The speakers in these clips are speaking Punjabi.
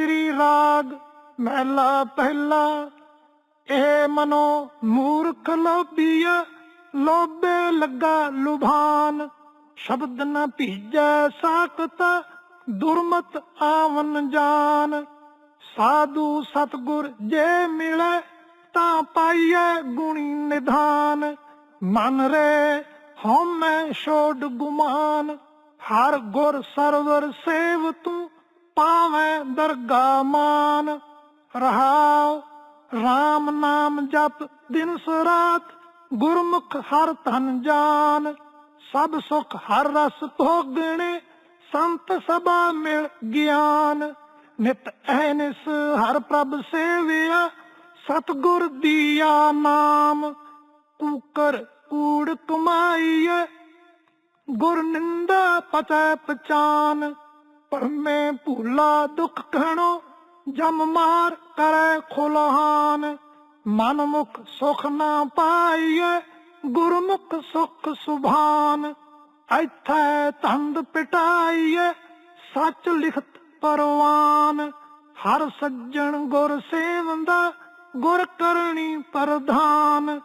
ਸ੍ਰੀ ਰਾਗ ਮਹਿਲਾ ਪਹਿਲਾ, ਇਹ ਮਨੋ ਮੂਰਖ ਲੋਭੀਆ ਲੋਭੇ ਲੱਗਾ ਲੁਭਾਨ। ਸ਼ਬਦ ਨ ਭੀਜੈ ਸਾਖਤ, ਦੁਰਮਤ ਆਵਨ ਜਾਨ। ਸਾਧੂ ਸਤਗੁਰ ਜੇ ਮਿਲੈ, ਤਾਂ ਪਾਈਐ ਗੁਣੀ ਨਿਧਾਨ। ਮਨ ਰੇ ਹਉਮੈ ਛੋੜ ਗੁਮਾਨ, ਹਰ ਗੁਰ ਸਰਵਰ ਸੇਵ ਤੂੰ ਪਾਵੇਂ ਦਰਗਾ ਮਾਨ, ਰਹਾਉ RAM ਨਾਮ ਜਪ ਦਿਨ ਸਰਾਤ ਗੁਰਮੁਖ ਹਰ ਧਨ ਜਾਨ, ਸਭ ਸੁਖ ਹਰ ਰਸ ਭੋਗਣੇ ਸੰਤ ਸਭਾ ਮਿਲ ਗਿਆਨ। ਨਿਤ ਐਨਿਸ ਹਰ ਪ੍ਰਭ ਸੇਵਿਆ, ਸਤਗੁਰ ਦੀਆ ਨਾਮ ਕੂਕਰ ਕੂੜ ਕਮਾਈਏ ਗੁਰ ਨਿੰਦਾ ਪਤੈ ਪਛਾਨ। ਪਰਮੇ ਭੂਲਾ ਦੁਖ ਘਣੋ, ਜਮ ਮਾਰ ਕਰੈ ਖੁਲਹਾਨ ਮਨ ਮੁਖ ਸੁਖ ਨਾ ਪਾਈਏ ਗੁਰਮੁਖ ਸੁਖ ਸੁਭਾਨ। ਐਥੈ ਤੰਦ ਪਿਟਾਈਏ ਸੱਚ ਲਿਖਤ ਪਰਵਾਨ। ਹਰ ਸੱਜਣ ਗੁਰ ਸੇਵੰਦਾ ਗੁਰ ਕਰਨੀ ਪ੍ਰਧਾਨ।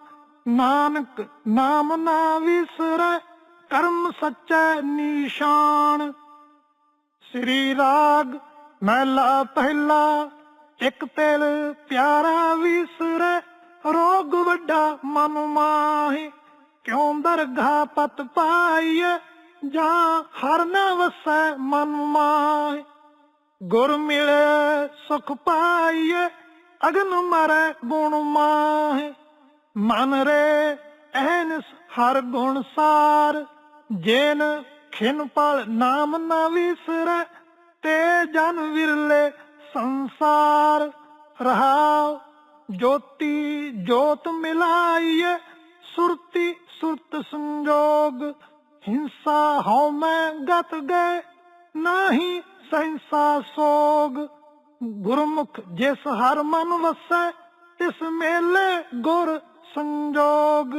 ਨਾਨਕ ਨਾਮ ਨਾ ਵਿਸਰੈ, ਕਰਮ ਸੱਚੈ ਨਿਸ਼ਾਨ। ਸ੍ਰੀ ਰਾਗ ਮਹਿਲਾ ਪਹਿਲਾ, ਇੱਕ ਤਿਲ ਪਿਆਰਾ ਵਿਸਰੈ, ਰੋਗ ਵੱਡਾ ਮਨ ਮਾਹੀ। ਕਿਉਂ ਦਰਗਾ ਪਤ ਪਾਈਏ ਜਾਂ ਹਰ ਨ ਵਸੈ ਮਨ ਮਾਹੀ। ਗੁਰ ਮਿਲੇ, ਸੁਖ ਪਾਈਏ ਅਗਨ ਮਰੈ ਗੁਣ ਮਾਹੇ। ਮਨ ਰੇ ਐਨਸ ਹਰ ਗੁਣ ਸਾਰ, ਜੇਨ ਖਿਨਪਲ ਨਾਮ ਨਾ ਵਿਸਰੈ, ਤੇ ਜਨ ਵਿਰਲੇ ਸੰਸਾਰ ਰਹਾਉ। ਜੋਤੀ ਜੋਤ ਮਿਲਾਈਏ ਸੁਰਤੀ ਸੁਰਤ ਸੰਜੋਗ। ਹਿੰਸਾ ਹਉ ਮੈਂ ਗਤ ਗਏ, ਨਾਹੀ ਸਹਿੰਸਾ ਸੋਗ। ਗੁਰਮੁਖ ਜਿਸ ਹਰ ਮਨ ਵਸੈ ਇਸ ਮੇਲੇ ਗੁਰ ਸੰਜੋਗ।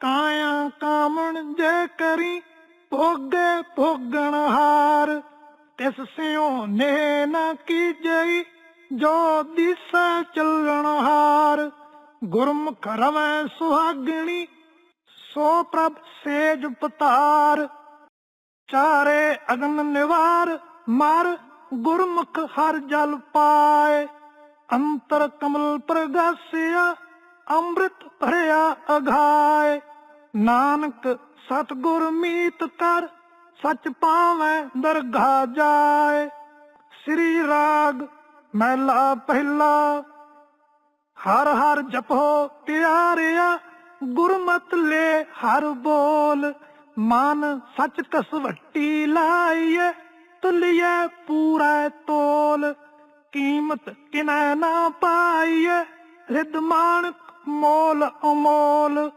ਕਾਇਆ ਕਾਮਣ ਜੇ ਕਰੀ ਭੋਗੇ ਭੋਗਣ ਹਾਰ, ਤਿਸ ਸਿਉ ਨੇ ਨਾ ਕੀਜਈ ਜੋ ਦਿਸੈ ਚੱਲਣ ਹਾਰ। ਗੁਰਮੁਖ ਰਵੈ ਸੁਹਾਗਣੀ, ਸੋ ਪ੍ਰਭ ਸੇਜ ਪਤਾਰ। ਚਾਰੇ ਅਗਨ ਨਿਵਾਰ, ਮਰ ਗੁਰਮੁਖ ਹਰ ਜਲ ਪਾਏ। ਅੰਤਰ ਕਮਲ ਪ੍ਰਗਾਸਿਆ, ਅੰਮ੍ਰਿਤ ਭਰਿਆ ਅਘਾਏ ਨਾਨਕ ਸਤਗੁਰ ਮੀਤ ਕਰ ਸਚ ਪਾਵੇਂ ਦਰਗਾ ਜਾਏ। ਸ੍ਰੀ ਰਾਗ ਮਹਿਲਾ ਪਹਿਲਾ, ਹਰ ਹਰ ਜਪੋ ਪਿਆਰਿਆ, ਗੁਰਮਤ ਲੈ ਹਰ ਬੋਲ। ਮਨ ਸੱਚ ਕਸਵੱਟੀ ਲਾਈਏ ਤੁਲਿਏ ਪੂਰਾ ਤੋਲ। ਕੀਮਤ ਕਿਨੈ ਨਾ ਪਾਈਏ ਰਿਦ ਮਾਨਕ ਮੋਲ ਅਮੋਲ।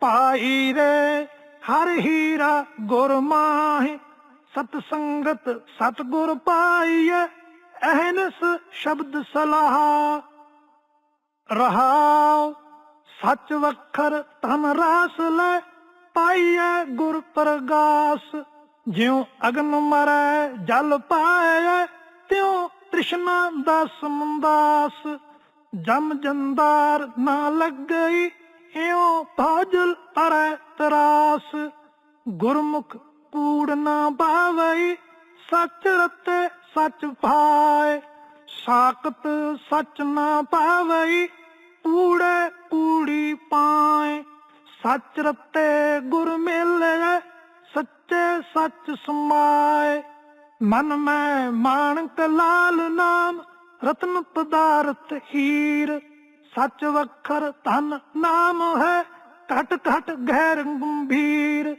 ਪਾਈ ਰੇ, ਹਰ ਹੀਰਾ ਗੁਰਮਾਹਿ। ਸਤ ਸੰਗਤ ਸਤ ਗੁਰ ਪਾਈਏ ਅਹਨਸ ਸ਼ਬਦ ਸਲਾਹ। ਰਹਾਉ, ਸੱਚ ਵਖਰ ਤਨ ਰਾਸ ਲੈ, ਪਾਈਐ ਗੁਰ ਪ੍ਰਗਾਸ। ਜਿਉ ਅਗਨ ਮਰੈ, ਜਲ ਪਾਏ ਤਿਉ ਤ੍ਰਿਸ਼ਨਾ ਦਾ ਸਮੁੰਦਾਸ। ਜਮ ਜੰਦਾਰ ਨਾ ਲੱਗਈ ਇਉ ਭਾਜਲ ਅਰੈ ਤਰਾਸ, ਗੁਰਮੁਖ ਕੂੜ ਨਾ ਬਾਵਈ ਸੱਚ ਰਤੇ ਸੱਚ ਭਾਏ, ਸਾਖਤ ਸੱਚ ਨਾ ਪਾਵਈ ਕੂੜੇ ਕੂੜੀ ਪਾਏ, ਸੱਚ ਰਤੇ ਗੁਰ ਮਿਲੇ, ਸੱਚੇ ਸੱਚ ਸਮਾਏ। ਮਨ ਮੈਂ ਮਾਨਕ ਲਾਲ ਨਾਮ, ਰਤਨ ਪਦਾਰਥ ਹੀਰ ਸੱਚ ਵਖਰ ਧਨ ਨਾਮ ਹੈ, ਘਟ ਘਟ ਗਹਿਰ ਗੰਭੀਰ।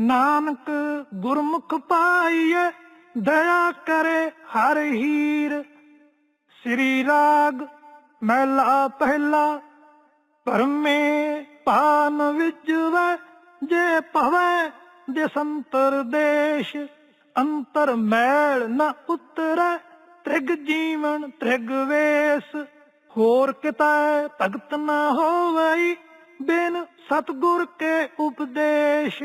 ਨਾਨਕ ਗੁਰਮੁਖ ਪਾਈਏ, ਦਇਆ ਕਰੇ ਹਰ ਹੀਰ। ਸ੍ਰੀ ਰਾਗ ਮਹਿਲਾ ਪਹਿਲਾ, ਪਰਮੇ ਪਾਨ ਵਿਜਵੈ, ਜੇ ਭਵੈ ਦੇਸੰਤਰ ਦੇਸ਼। ਅੰਤਰ ਮੈਲ ਨ ਉਤਰੈ, ਤ੍ਰਿਗ ਜੀਵਨ ਤ੍ਰਿਗ ਵੇਸ। ਹੋਰ ਕਿਤੈ ਭਗਤ ਨ ਹੋਵਈ, ਬਿਨ ਸਤਗੁਰ ਕੇ ਉਪਦੇਸ਼।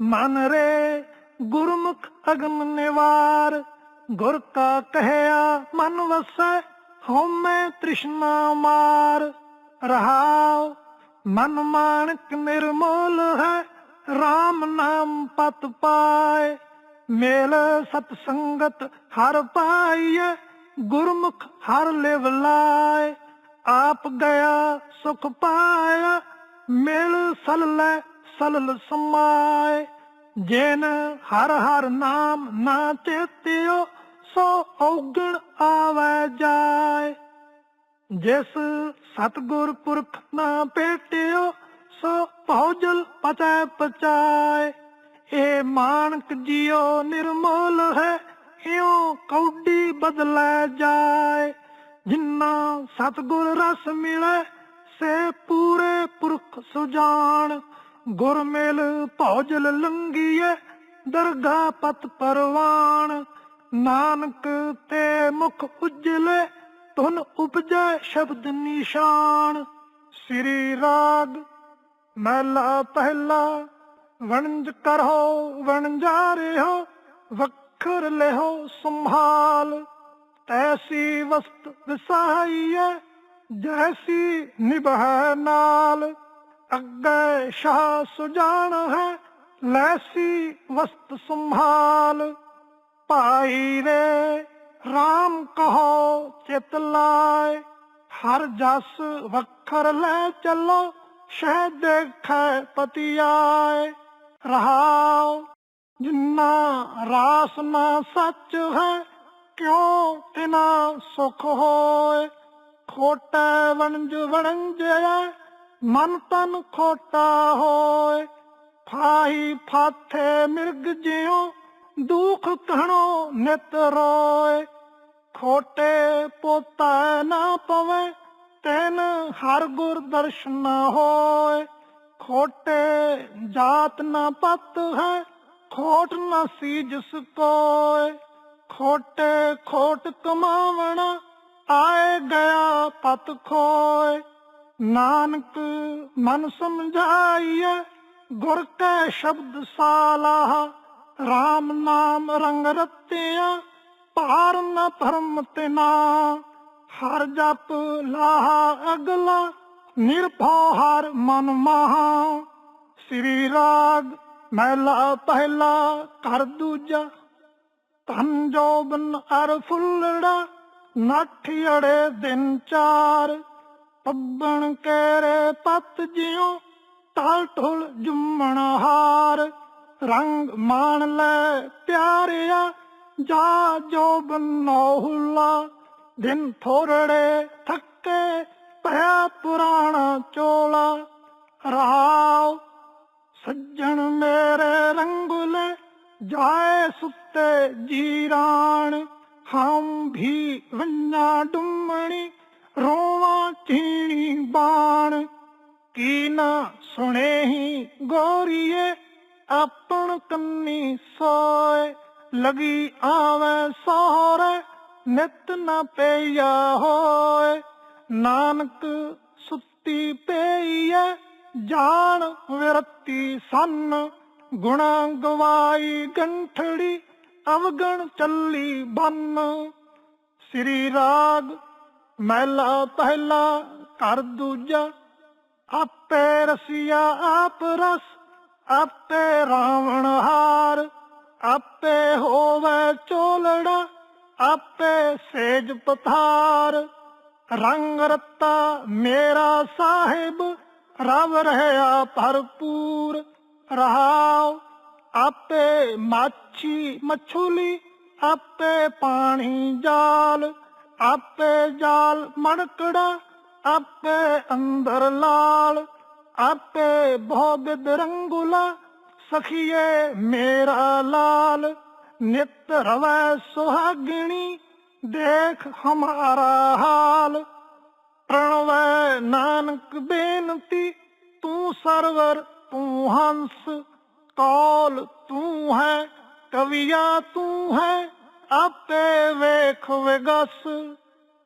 ਮਨ ਰੇ ਗੁਰਮੁਖ ਅਗਮ ਨਿਵਾਰ, ਗੁਰ ਕਾ ਕਹਿਆ ਮਨ ਵਸੈ, ਹਉਮੈ ਤ੍ਰਿਸ਼ਨਾ ਮਾਰ। ਰਹਾਉ, ਮਨ ਮਾਨਕ ਨਿਰਮੋਲ ਹੈ RAM ਨਾਮ ਪਤ ਪਾਏ। ਮੇਲ ਸਤ ਸੰਗਤ ਹਰ ਪਾਈਐ ਗੁਰਮੁਖ ਹਰ ਲਿਵ ਲਾਏ, ਆਪ ਗਿਆ ਸੁਖ ਪਾਇਆ, ਮਿਲ ਲੈ ਸਲਲ ਸਮਾਏ। ਜੇਨ ਹਰ ਹਰ ਨਾਮ ਨਾ ਚੇਤਿਓ, ਸੋ ਔਗਣ ਆਵੈ ਜਾਏ। ਜਿਸ ਸਤਗੁਰ ਪੁਰਖ ਨਾ ਭੇਟਿਓ ਸੋ ਭੌਜਲ ਪਚੈ ਪਚਾਏ। ਇਹ ਮਾਨਕ ਜਿਉ ਨਿਰਮੋਲ ਹੈ ਇਉ ਕੌਡੀ ਬਦਲੈ ਜਾਏ? ਜਿੰਨਾ ਸਤਗੁਰ ਰਸ ਮਿਲੇ, ਸੇ ਪੂਰੇ ਪੁਰਖ ਸੁਜਾਨ। ਗੁਰ ਮਿਲ ਭੌਜਲ ਲੰਗੀਏ ਦਰਗਾ ਪਤ ਪਰਵਾਨ। ਨਾਨਕ ਤੇ ਮੁਖ ਉਜਲੇ ਤੁਨ ਉਪਜੈ ਸ਼ਬਦ ਨਿਸ਼ਾਨ। ਸ੍ਰੀ ਰਾਗ ਮਹਿਲਾ ਪਹਿਲਾ, ਵਣਜ ਕਰੋ ਵਣਜਾਰਿਓ ਵਖਰ ਲਹੋ ਸੰਭਾਲ। ਤੈਸੀ ਵਸਤ ਵਿਸਾਈਐ, ਜੈਸੀ ਨਿਭੈ ਨਾਲ। ਅੱਗੇ ਸ਼ਾਹ ਸੁਜਾਨ ਹੈ, ਲੈਸੀ ਵਸਤ ਸੰਭਾਲ। ਭਾਈ ਰੇ RAM ਕਹੋ ਚਿਤ ਲਾਏ, ਹਰ ਜਸ ਵਖਰ ਲੈ ਚੱਲੋ, ਸ਼ਹਿ ਦੇਖੈ ਪਤੀ ਆਏ ਰਹਾਉ ਜਿੰਨਾ ਰਾਸ ਨਾ ਸੱਚ ਹੈ, ਕਿਉ ਤਿਨਾ ਸੁਖ ਹੋਏ? ਖੋਟਾ ਵਣਜ ਵਣਜਿਆ ਮਨ ਤਨ ਖੋਟਾ ਹੋਏ। ਫਾਹੀ ਫਾਥੇ ਮਿਰਗ ਜਿਉ, ਦੁਖ ਕਹਣੋ ਨਿਤ ਰੋਏ। ਖੋਟੇ ਪੋਤਾ ਨਾ ਪਵੇ, ਤੈਨ ਹਰ ਗੁਰ ਦਰਸ਼ਨ ਹੋਏ। ਖੋਟੇ ਜਾਤ ਨਾ ਪਤ ਹੈ ਖੋਟ ਨਾ ਸੀ ਜਿਸ ਕੋਏ। ਖੋਟੇ ਖੋਟ ਕਮਾਵਣਾ, ਆਏ ਗਿਆ ਪਤ ਖੋਏ। ਨਾਨਕ ਮਨ ਸਮਝਾਈਐ, ਗੁਰ ਕੈ ਸ਼ਬਦ ਸਾਲਾਹ। RAM ਨਾਮ ਰੰਗ ਰਤਿਆ, ਭਾਰ ਨ ਧਰਮ ਤਿਨਾ। ਹਰ ਜਪ ਲਾਹਾ ਅਗਲਾ, ਨਿਰਭਉ ਹਰ ਮਨ ਮਹਾ। ਸ੍ਰੀ ਰਾਗ ਮਹਿਲਾ ਪਹਿਲਾ ਕਰ ਦੂਜਾ, ਧਨ ਜੋਬਨ ਅਰ ਫੁੱਲੜਾ, ਨੱਠ ਅੜੇ ਦਿਨ ਚਾਰ। ਪੱਬਣ ਕੇਰੇ ਪਤ ਜਿਉ ਟਾਲ ਢੋਲ ਜੁਮਣ ਹਾਰ। ਰੰਗ ਮਾਣ ਲੈ ਪਿਆਰਿਆ, ਜਾ ਜੋਬਨ ਨੌਹੁਲਾ। ਦਿਨ ਥੋੜੜੇ ਥੱਕੇ ਪਿਆ ਪੁਰਾਣਾ ਚੋਲਾ। ਰਾਵ ਸੱਜਣ ਮੇਰੇ ਰੰਗੁਲੇ ਜਾਏ ਸੁੱਤੇ ਜੀਰਾਣ। ਹਮ ਵੀ ਵੰਨਾ ਡੁੰਮਣੀ, ਰੋਵਾਂ ਚੀਣੀ ਬਾਣ। ਕੀ ਨਾ ਸੁਣੇ ਹੀ ਗੋਰੀਏ, ਆਪਣ ਕੰਨੀ ਸੋਏ, ਲਗੀ ਆਵੇ ਸੋਹਰੇ, ਨਿਤ ਨਾ ਪਈਆ ਹੋਏ। ਨਾਨਕ ਸੁੱਤੀ ਪਈਐ ਜਾਣ ਵਿਰਤੀ ਸੰਨ, ਗੁਣਾ ਗਵਾਈ ਗੰਠੜੀ, ਅਵਗਣ ਚੱਲੀ ਬੰਨ। ਸ੍ਰੀ ਰਾਗ ਮਹਿਲਾ ਪਹਿਲਾ ਕਰ ਦੂਜਾ, ਆਪੇ ਰਸੀਆ ਆਪ ਰਸ, ਆਪੇ ਰਾਵਣ ਹਾਰ। ਆਪੇ ਹੋਵੇ ਚੋਲੜਾ, ਆਪੇ ਸੇਜ ਪਥਾਰ। ਰੰਗ ਰਤਾ ਮੇਰਾ ਸਾਹਿਬ ਰਵ ਰਹਿਆ ਭਰਪੂਰ, ਰਹਾਉ ਆਪੇ ਮਾਛੀ ਮਛੂਲੀ, ਆਪੇ ਪਾਣੀ ਜਾਲ, ਆਪੇ ਜਾਲ ਮਣਕੜਾ, ਆਪੇ ਅੰਦਰ ਲਾਲ, ਆਪੇ ਭੋਗਦ ਰੰਗੁਲਾ ਸਖੀਏ ਮੇਰਾ ਲਾਲ। ਨਿਤ ਰਵੈ ਸੁਹਾਗਣੀ, ਦੇਖ ਹਮਾਰਾ ਹਾਲ। ਨਾਨਕ ਬੇਨਤੀ, ਤੂੰ ਸਰਵਰ, ਤੂੰ ਹੰਸ, ਕੌਲ ਤੂੰ ਹੈ, ਕਵੀਆ ਤੂੰ ਹੈ, ਆਪੇ ਵੇਖ ਵਿਗਸ।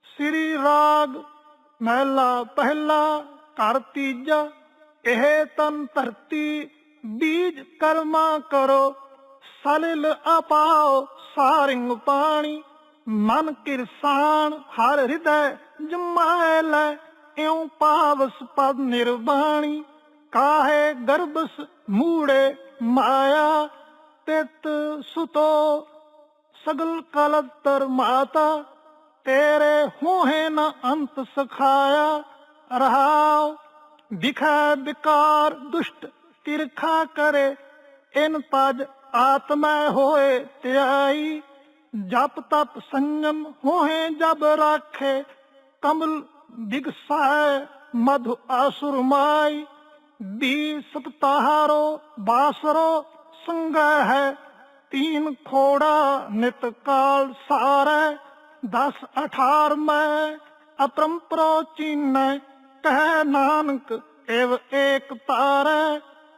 ਸ੍ਰੀ ਰਾਗ ਮਹਿਲਾ ਪਹਿਲਾ ਕਰ ਤੀਜਾ, ਇਹ ਤਨ ਧਰਤੀ, ਬੀਜ ਕਰਮਾ ਕਰੋ, ਸਲਿਲ ਆਪਾਓ ਸਾਰਿੰਗ ਪਾਣੀ। ਮਨ ਕਿਰਸਾਨ, ਹਰ ਹਿਰਦੈ ਜਮਾਇ ਲੈ ਇਉਂ ਪਾਵਸ ਪਦ ਨਿਰਵਾਣੀ, ਕਾਹੇ ਗਰਭਸ ਮੂੜੇ ਮਾਇਆ, ਤਿਤ ਸੁਤੋ ਸਗਲ ਕਲਤਰ ਮਾਤਾ, ਤੇਰੇ ਹੋਏ ਨ ਅੰਤ ਸਖਾਇਆ, ਰਹਾਉ ਦਿਖੈ ਵਿਕਾਰ ਦੁਸ਼ਟ ਤਿਰਖਾ ਕਰੇ, ਇਨ ਤਜ ਆਤਮੈ ਹੋਏ ਧਿਆਈ ਜਪ ਤਪ ਸੰਗਮ ਹੋਏ ਜਬ ਰਾਖੇ, ਕਮਲ ਦਿਗਸਾਏ, ਮਧੁ ਆਸੁਰ ਬੀ ਸਪਤਾਹਾਰੋ, ਬਾਸਰੋ ਸੰਗਾ ਹੈ ਤੀਨ ਖੋੜਾ, ਨਿਤ ਕਾਲ ਸਾਰੈ, ਦਸ ਅਠਾਰ ਮੈਂ, ਅਪਰੰਪਰੋ ਚੀਨੈ, ਕਹਿ ਨਾਨਕ ਏਵ ਏਕ ਤਾਰੈ।